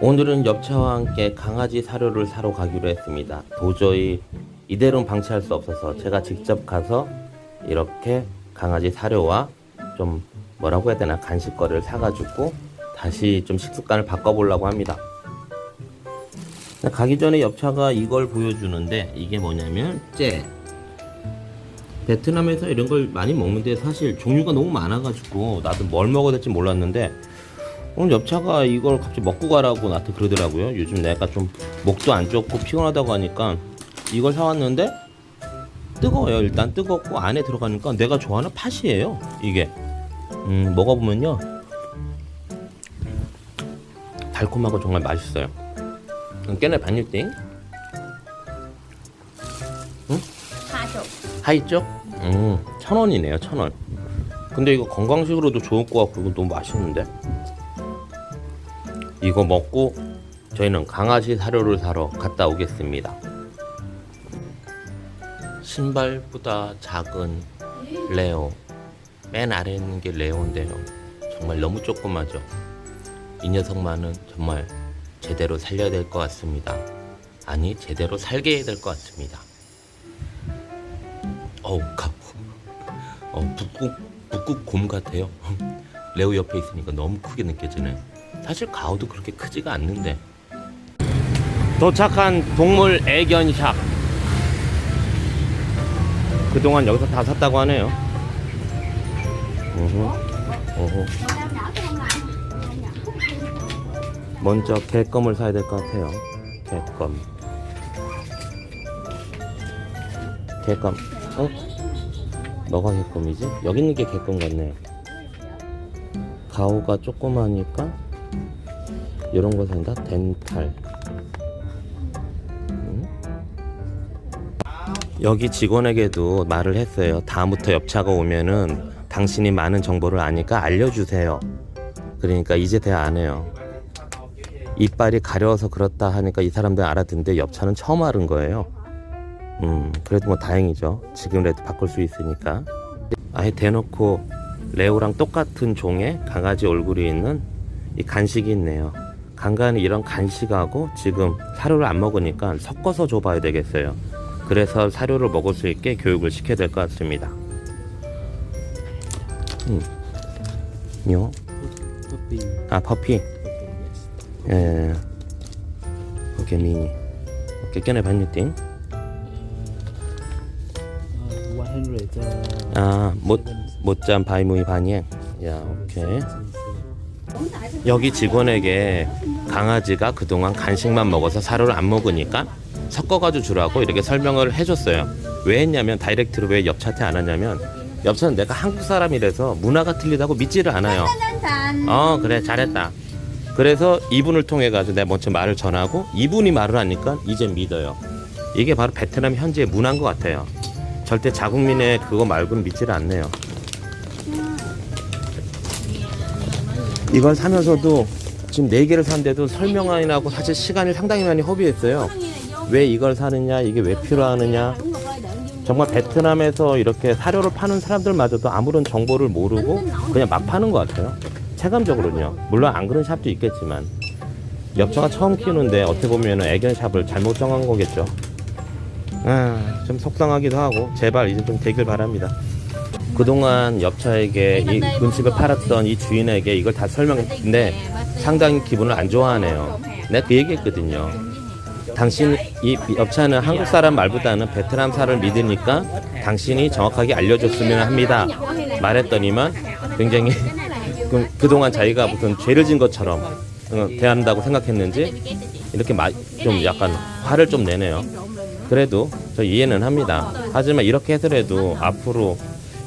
오늘은 엽차와 함께 강아지 사료를 사러 가기로 했습니다. 도저히 이대로는 방치할 수 없어서 제가 직접 가서 이렇게 강아지 사료와 좀 뭐라고 해야 되나 간식거리를 사가지고 다시 좀 식습관을 바꿔보려고 합니다. 가기 전에 엽차가 이걸 보여주는데 이게 뭐냐면 째. 베트남에서 이런 걸 많이 먹는데 사실 종류가 너무 많아가지고 나도 뭘 먹어야 될지 몰랐는데 오늘 엽차가 이걸 갑자기 먹고 가라고 나한테 그러더라고요. 요즘 내가 좀 목도 안 좋고 피곤하다고 하니까 이걸 사왔는데 뜨거워요. 일단 뜨겁고 안에 들어가니까 내가 좋아하는 팥이에요. 이게 음, 먹어보면요 달콤하고 정말 맛있어요. 음, 깨네 반일띵 chục 하이쪽? 음, 천 원이네요, 천 원. 근데 이거 건강식으로도 좋을 것 같고, 이거 너무 맛있는데? 이거 먹고 저희는 강아지 사료를 사러 갔다 오겠습니다. 신발보다 작은 레오. 맨 아래에 있는 게 레오인데요. 정말 너무 조그마죠? 이 녀석만은 정말 제대로 살려야 될 것 같습니다. 아니, 제대로 살게 해야 될 것 같습니다. 어우 가 어, 북극 북극 곰 같아요. 레오 옆에 있으니까 너무 크게 느껴지네. 사실 가오도 그렇게 크지가 않는데. 도착한 동물 애견샵. 그동안 여기서 다 샀다고 하네요. 어허, 어허. 먼저 개껌을 사야 될 것 같아요. 개껌. 개껌. 어? 너가 개껌이지? 여기 있는 게 개껌 같네. 가오가 조그마니까 이런 거 산다. 덴탈. 음? 여기 직원에게도 말을 했어요. 다음부터 엽차가 오면은 당신이 많은 정보를 아니까 알려주세요. 그러니까 이제대야 안 해요. 이빨이 가려워서 그렇다 하니까 이 사람들 알아듣는데 엽차는 처음 알은 거예요. 음, 그래도 뭐 다행이죠. 지금이라도 바꿀 수 있으니까. 아예 대놓고 레오랑 똑같은 종의 강아지 얼굴이 있는 이 간식이 있네요. 간간히 이런 간식하고 지금 사료를 안 먹으니까 섞어서 줘봐야 되겠어요. 그래서 사료를 먹을 수 있게 교육을 시켜야 될 것 같습니다. 음. 요? 아, 퍼피. 예. 오케이, 미니. 오케이, 깨네 반유띵. Uh, 100 uh, 아, 못, 못잠 바이무이 반이행. 야, 오케이. 여기 직원에게 강아지가 그동안 간식만 먹어서 사료를 안 먹으니까 섞어가지고 주라고 이렇게 설명을 해줬어요. 왜 했냐면 다이렉트로 왜 엽차한테 안 하냐면 엽차는 내가 한국 사람이라서 문화가 틀리다고 믿지를 않아요. 어 그래 잘했다. 그래서 이분을 통해 가지고 내가 먼저 말을 전하고 이분이 말을 하니까 이제 믿어요. 이게 바로 베트남 현지의 문화인 것 같아요. 절대 자국민의 그거 말고는 믿지를 않네요. 이걸 사면서도 지금 네 개를 샀는데도 설명하느라고 사실 시간을 상당히 많이 허비했어요. 왜 이걸 사느냐, 이게 왜 필요하느냐. 정말 베트남에서 이렇게 사료를 파는 사람들마저도 아무런 정보를 모르고 그냥 막 파는 것 같아요. 체감적으로는요. 물론 안 그런 샵도 있겠지만. 엽차가 처음 키우는데 어떻게 보면 애견 샵을 잘못 정한 거겠죠. 아, 좀 속상하기도 하고 제발 이제 좀 되길 바랍니다. 그동안 엽차에게 이 음식을 팔았던 이 주인에게 이걸 다 설명했는데 상당히 기분을 안 좋아하네요. 내가 그 얘기했거든요. 당신 이 엽차는 한국 사람 말보다는 베트남사를 믿으니까 당신이 정확하게 알려줬으면 합니다. 말했더니만 굉장히 그, 그동안 자기가 무슨 죄를 진 것처럼 어, 대한다고 생각했는지 이렇게 마, 좀 약간 화를 좀 내네요. 그래도 저 이해는 합니다. 하지만 이렇게 해서라도 앞으로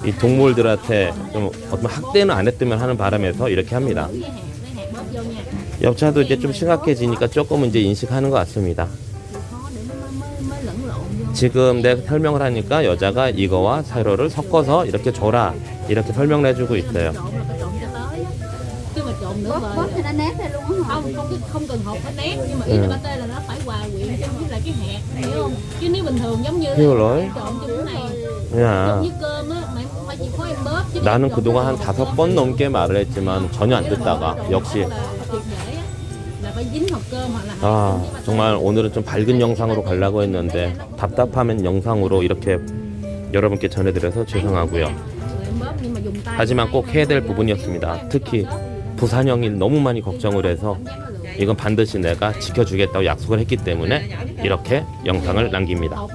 이 동물들한테 좀 어떤 학대는 안 했으면 하는 바람에서 이렇게 합니다. 엽차도 이제 좀 심각해지니까 조금은 이제 인식하는 것 같습니다. 지금 내가 설명을 하니까 여자가 이거와 사료를 섞어서 이렇게 줘라 이렇게 설명을 해주고 있어요. hiểu rồi. em 나는 그동안 한 다섯 번 넘게 말을 했지만 전혀 안 듣다가 역시 아 정말 오늘은 좀 밝은 영상으로 가려고 했는데 답답하면 영상으로 이렇게 여러분께 전해드려서 죄송하고요. 하지만 꼭 해야 될 부분이었습니다. 특히 부산형이 너무 많이 걱정을 해서 이건 반드시 내가 지켜주겠다고 약속을 했기 때문에 이렇게 영상을 남깁니다.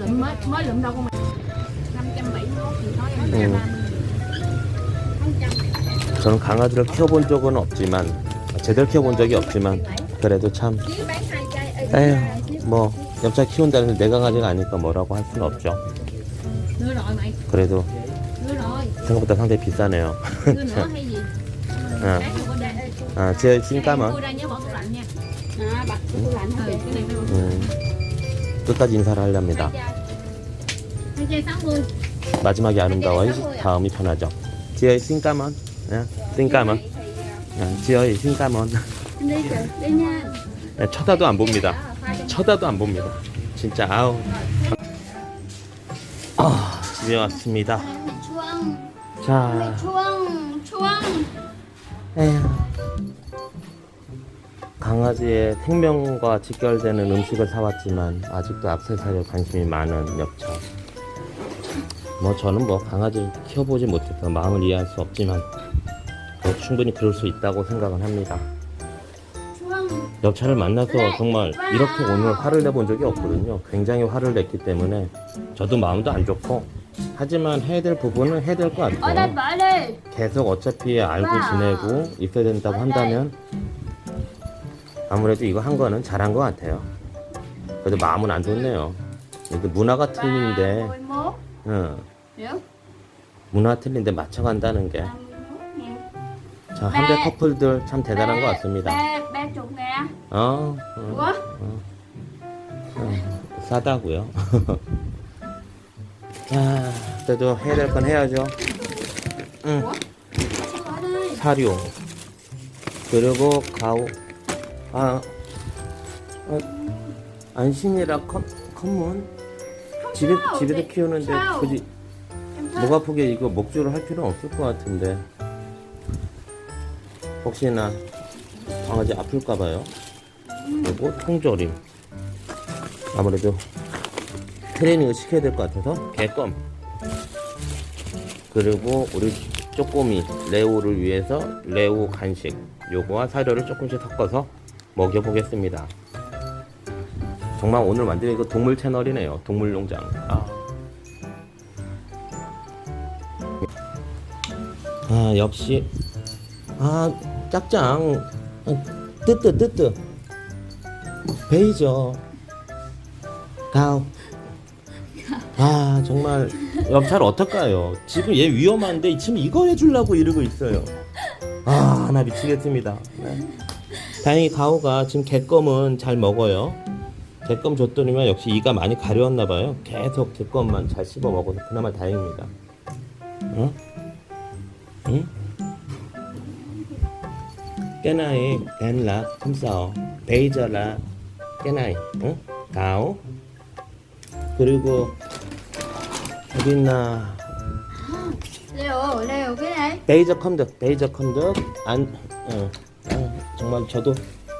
Lụm mới mới lụm đâu không mày thì nói em Ừ. 저는 강아지를 키워본 적은 없지만 제대로 키워본 적이 없지만 그래도 참 에휴 뭐 옆차 키운다는 내 강아지가 아니까 뭐라고 할 수는 없죠. đưa rồi mày 그래도 đưa rồi 생각보다 상당히 비싸네요. đưa nữa hay gì. 아, 제 xin Cái cảm này ơn. mua ra nhớ bỏ tủ lạnh nha À, bật cái tủ lạnh hả ừ, chị? cái này phải bỏ 음, 끝까지 인사를 하렵니다. hai chai 60 마지막이 아름다워야 다음이 편하죠. 지어이 xin cảm ơn. 네, xin cảm ơn. 네, 쳐다도 안 봅니다. 쳐다도 안 봅니다. 진짜 아우. 아, 집에 왔습니다. Chuông, 자, chuông, chuông. 에휴. 강아지의 생명과 직결되는 음식을 사왔지만 아직도 악세사리에 관심이 많은 엽차. 뭐 저는 뭐 강아지를 키워보지 못해서 마음을 이해할 수 없지만 뭐 충분히 그럴 수 있다고 생각은 합니다. 엽차를 만나서 정말 이렇게 오늘 화를 내본 적이 없거든요. 굉장히 화를 냈기 때문에 저도 마음도 안 좋고 하지만 해야 될 부분은 해야 될 것 같아요. đi. 계속 어차피 알고 지내고 있어야 된다고 한다면 아무래도 이거 한 거는 잘한 것 같아요. 그래도 마음은 안 좋네요. 이게 문화가 틀린데, 11. 응, Hiểu? 문화 틀린데 맞춰간다는 게. 51 nè. 자, 한배 커플들 참 대단한 것 같습니다. Chục nè. 어, 어? 어, 싸다고요. 자, 그래도 해야 될 건 해야죠. 응. Đây? 사료 그리고 가오 아 어, 안심이라 컴, 컴문 집에? 집에서 키우는데? 굳이. 목 아프게 이거 목줄을 할 필요는 없을 것 같은데. 혹시나 강아지 아플까 봐요. 그리고 통조림. 아무래도 트레이닝을 시켜야 될 것 같아서 개껌. 그리고 우리 쪼꼬미 레오를 위해서 레오 간식. 요거와 사료를 조금씩 섞어서 먹여보겠습니다 정말 오늘 완전히 이거 동물 채널이네요 동물 농장 아. 아 역시 아 짝짱 아, 뜨뜨 뜨뜨 베이저 가오 아 정말 옆차를 어떨까요? 지금 얘 위험한데 지금 이거 해주려고 이러고 있어요. 아 나 미치겠습니다. 네. 다행히 가오가 지금 개껌은 잘 먹어요. 개껌 줬더니만 역시 이가 많이 가려웠나 봐요. 계속 개껌만 잘 씹어 먹어서 그나마 다행입니다. 응? 응? bây giờ là cái này 응? 가오 그리고 어딨나 Leo, Leo cái này. 베이저 컴덕 베이저 컴덕 안 어, 어, 정말 저도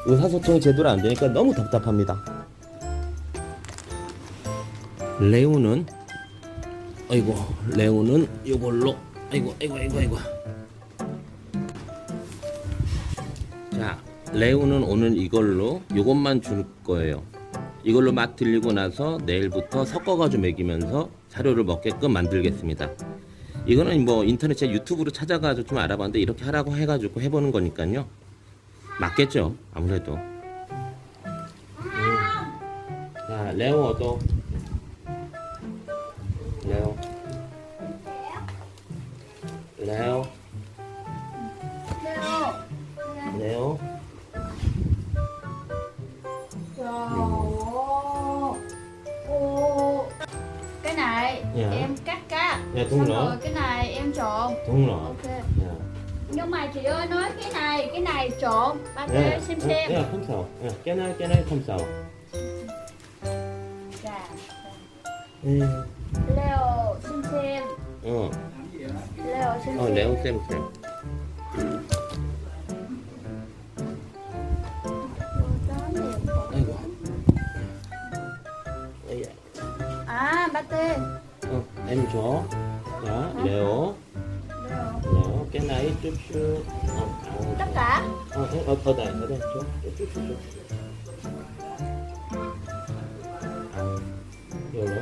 의사소통이 제대로 안 되니까 너무 답답합니다. 레오는? 아이고 레오는 이걸로. 아이고 아이고 아이고 아이고. 자 레오는 오늘 이걸로 이것만 줄 거예요. 이걸로 맛 들리고 나서 내일부터 섞어가지고 먹이면서 사료를 먹게끔 만들겠습니다. 이거는 뭐 인터넷에 유튜브로 찾아가지고 좀 알아봤는데 이렇게 하라고 해가지고 해보는 거니까요. 맞겠죠? 아무래도. 음. 자, 레오도. 레오. 레오. 레오. Cái này Dạ. em cắt cá. Dạ, đúng Xong rồi. rồi cái này em trộn. 동러. Ok. mày mà chị ơi nói cái này, cái này trộn. Ba kêu yeah, xem xem. yeah, không sầu. À, Cái này, cái này không sầu. Dạ, dạ. Ừ. Leo xem xem. Ờ. Leo xem xem. Leo xem xem. À, ba tê. Ừ, em chó. Đó, Leo. Chút chút. 어, 어, 어, 어, 어. 아, 요로.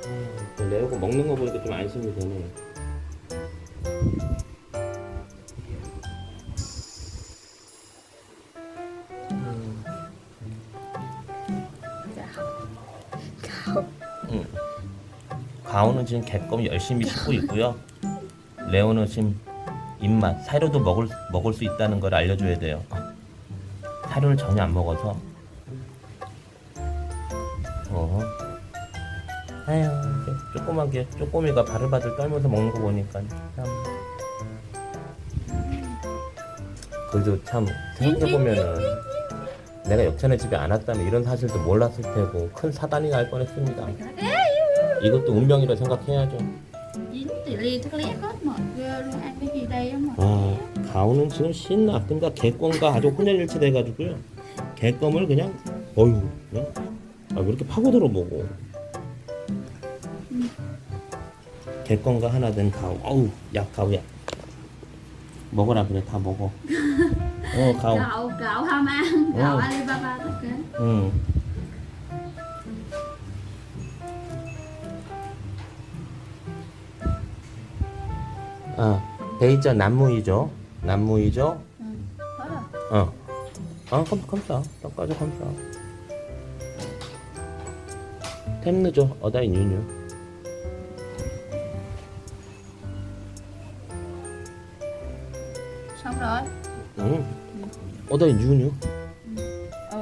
음, 그 레오가 먹는 거 보니까 좀 안심이 되네. 지금 개껌 열심히 씹고 있고요. 레오는 지금 입맛 사료도 먹을 먹을 수 있다는 걸 알려줘야 돼요. 사료를 전혀 안 먹어서. 어. 아유, 조그맣게 쪼꼬미가 바들바들 떨면서 먹는 거 보니까 참. 그래도 참 생각해 보면은 내가 역전의 집에 안 왔다면 이런 사실도 몰랐을 테고 큰 사단이 날 뻔했습니다. 이것도 운명이라 생각해야죠. á mọi 아, 가오는 지금 신나. 그러니까 개껌과 아주 혼혈일체 돼가지고요. 개껌을 그냥 어휴, 그냥 아, 왜 이렇게 파고들어 보고. 개껌과 하나 된 가오. 어우, 야 가오야. 먹어라 그래 다 먹어. 어 가오. ăn cậu Ừ. Alibaba tất cả 응. 아, 베이저 난무이죠. 난무이죠. hết rồi 어. 어, 컴, 컴싸. 떡까지 컴싸. 템느죠. 어다이 뉴뉴. xong rồi 응. 어다이 뉴뉴. ờ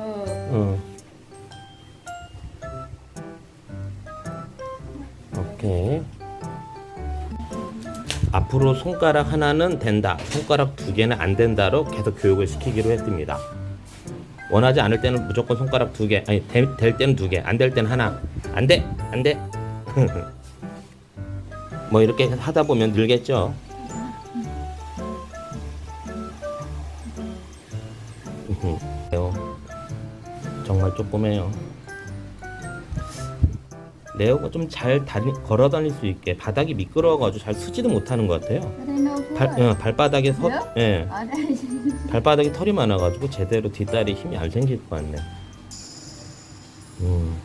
어. 앞으로 손가락 하나는 된다, 손가락 두 개는 안 된다로 계속 교육을 시키기로 했습니다. 원하지 않을 때는 무조건 손가락 두 개, 아니 될, 될 때는 두 개, 안 될 때는 하나. 안 돼, 안 돼. 뭐 이렇게 하다 보면 늘겠죠. 정말 조그매요. 레오가 좀 잘 걸어 다닐 수 있게 바닥이 미끄러워가지고 잘 쓰지도 못하는 것 같아요. 발, 어, 발바닥에 서? 예, ở đây 발바닥에 털이 많아가지고 제대로 뒷다리 힘이 안 생길 것 같네. 음,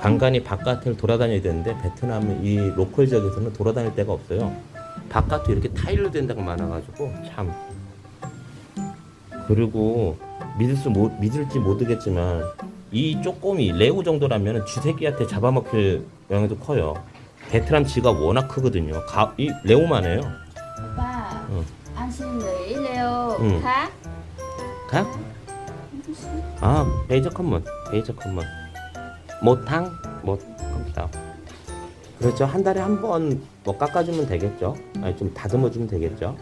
간간히 바깥을 돌아다녀야 되는데 베트남 이 로컬 지역에서는 돌아다닐 데가 없어요. 바깥도 이렇게 타일로 된 데가 많아가지고 참. 그리고 믿을 수 못, 믿을지 모르겠지만 이 쪼꼬미 레오 정도라면 쥐새끼한테 잡아먹힐 영향도 커요. 베트남 쥐가 워낙 크거든요. 가, 이 레오만 해요. Opa, Ừ. anh xin nghỉ Leo Ừ. khác 가? 아, 베이저 컴먼, 베이저 컴먼. 못탕, 못, 컴퓨터. 그렇죠. 한 달에 한 번 뭐 깎아주면 되겠죠. 아니, 좀 다듬어주면 되겠죠.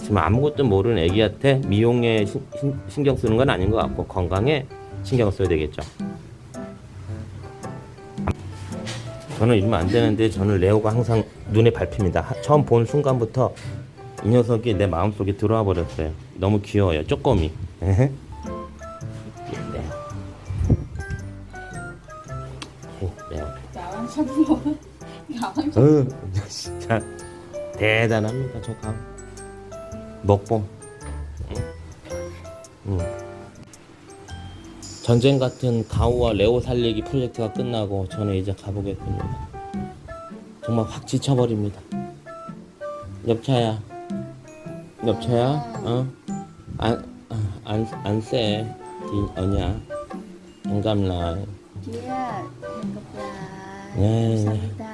지금 아무것도 모르는 애기한테 미용에 신, 신, 신경 쓰는 건 아닌 것 같고, 건강에 신경 써야 되겠죠. 저는 이러면 안 되는데, 저는 레오가 항상 눈에 밟힙니다. 하- 처음 본 순간부터 이 녀석이 내 마음속에 들어와 버렸어요. 너무 귀여워요. 쪼꼬미. 레오. 오, 레오. Ăn xong rồi Cậu ăn 어, 진짜 대단합니다. 저 감. 먹봄. 응. 전쟁 같은 가오와 레오 살리기 프로젝트가 끝나고 저는 이제 가보겠습니다. 정말 확 지쳐버립니다. 엽차야, 엽차야, 어? 안, 안, 안 쎄. 이, 어냐? 인감라. Chia Hẹn gặp lại 네, 네. Samita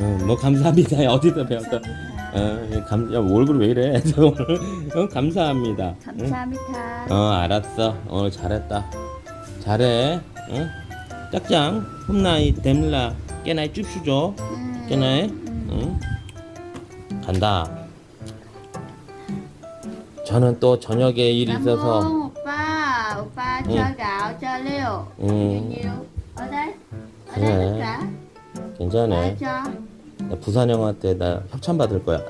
어, 뭐 감사합니다. 어디서 배웠어? 어, 예, 감, 야, 얼굴 왜 이래? 저 오늘, 어, 감사합니다. 응? Samita 어, 알았어. 오늘 잘했다. 잘해. 응? 짝짱, 홈나이, 댐라, 깨나이 쭈슈죠? 깨나이? 응? 간다. 저는 또 저녁에 일이 있어서, Ở đây Ở Kìa. đây tất cả 괜찮아. 나 부산 형한테 나 협찬 받을 거야.